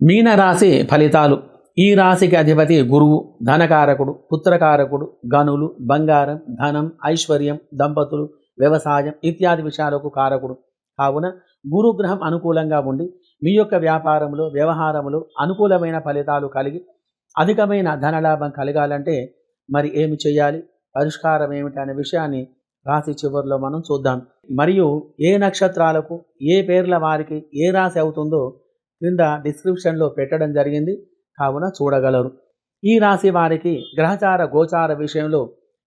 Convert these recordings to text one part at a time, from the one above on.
మీనరాశి ఫలితాలు. ఈ రాశికి అధిపతి గురువు ధనకారకుడు పుత్రకారకుడు గనులు బంగారం ధనం ఐశ్వర్యం దంపతులు వ్యవసాయం ఇత్యాది విషయాలకు కారకుడు. కావున గురుగ్రహం అనుకూలంగా ఉండి మీ యొక్క వ్యాపారంలో వ్యవహారంలో అనుకూలమైన ఫలితాలు కలిగి అధికమైన ధనలాభం కలగాలంటే మరి ఏమి చేయాలి? పరిష్కారం ఏమిటి అనే విషయాన్ని రాశి చివరిలో మనం చూద్దాం. మరియు ఏ నక్షత్రాలకు ఏ పేర్ల వారికి ఏ రాశి అవుతుందో క్రింద డిస్క్రిప్షన్లో పెట్టడం జరిగింది. కావున చూడగలరు. ఈ రాశి వారికి గ్రహచార గోచార విషయంలో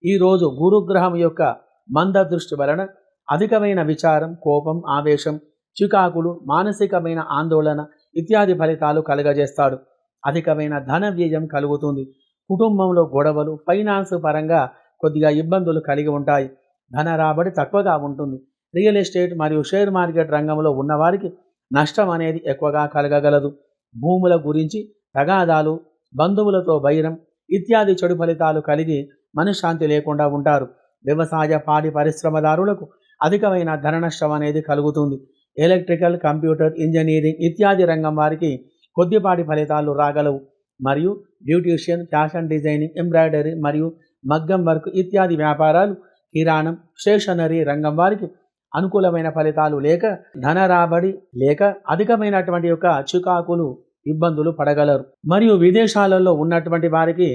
ఈరోజు గురుగ్రహం యొక్క మంద దృష్టి వలన అధికమైన విచారం కోపం ఆవేశం చికాకులు మానసికమైన ఆందోళన ఇత్యాది ఫలితాలు కలుగజేస్తాడు. అధికమైన ధన వ్యయం కలుగుతుంది. కుటుంబంలో గొడవలు ఫైనాన్స్ పరంగా కొద్దిగా ఇబ్బందులు కలిగి ఉంటాయి. ధన రాబడి తక్కువగా ఉంటుంది. రియల్ ఎస్టేట్ మరియు షేర్ మార్కెట్ రంగంలో ఉన్నవారికి నష్టం అనేది ఎక్కువగా కలగగలదు. భూముల గురించి తగాదాలు బంధువులతో వైరం ఇత్యాది చెడు ఫలితాలు కలిగి మనశ్శాంతి లేకుండా ఉంటారు. వ్యవసాయ పాడి పరిశ్రమదారులకు అధికమైన ధన నష్టం అనేది కలుగుతుంది. ఎలక్ట్రికల్ కంప్యూటర్ ఇంజనీరింగ్ ఇత్యాది రంగం వారికి కొద్దిపాటి ఫలితాలు రాగలవు. మరియు బ్యూటీషియన్ ఫ్యాషన్ డిజైనింగ్ ఎంబ్రాయిడరీ మరియు మగ్గం వర్క్ ఇత్యాది వ్యాపారాలు కిరాణం స్టేషనరీ రంగం వారికి అనుకూలమైన ఫలితాలు లేక ధన రాబడి లేక అధికమైనటువంటి యొక్క చికాకులు ఇబ్బందులు పడగలరు. మరియు విదేశాలలో ఉన్నటువంటి వారికి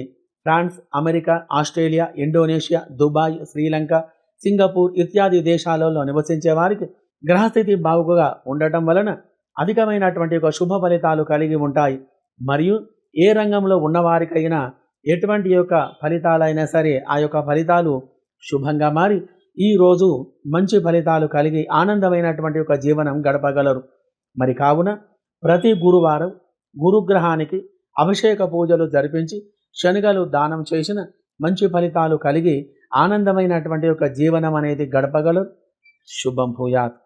France America Australia Indonesia Dubai Sri Lanka Singapore ఇత్యాది దేశాలలో నివసించే వారికి గ్రహస్థితి బాగుగా ఉండటం వలన అధికమైనటువంటి ఒక శుభ ఫలితాలు కలిగి ఉంటాయి. మరియు ఏ రంగంలో ఉన్నవారికైనా ఎటువంటి యొక్క ఫలితాలైనా సరే ఆ యొక్క ఫలితాలు శుభంగా మారి ఈ రోజు మంచి ఫలితాలు కలిగి ఆనందమైనటువంటి ఒక జీవనం గడపగలరు. మరి కావున ప్రతి గురువారం గురుగ్రహానికి అభిషేక పూజలు జరిపించి శనగలు దానం చేసిన మంచి ఫలితాలు కలిగి ఆనందమైనటువంటి ఒక జీవనం అనేది గడపగలరు. శుభం భూయాత్.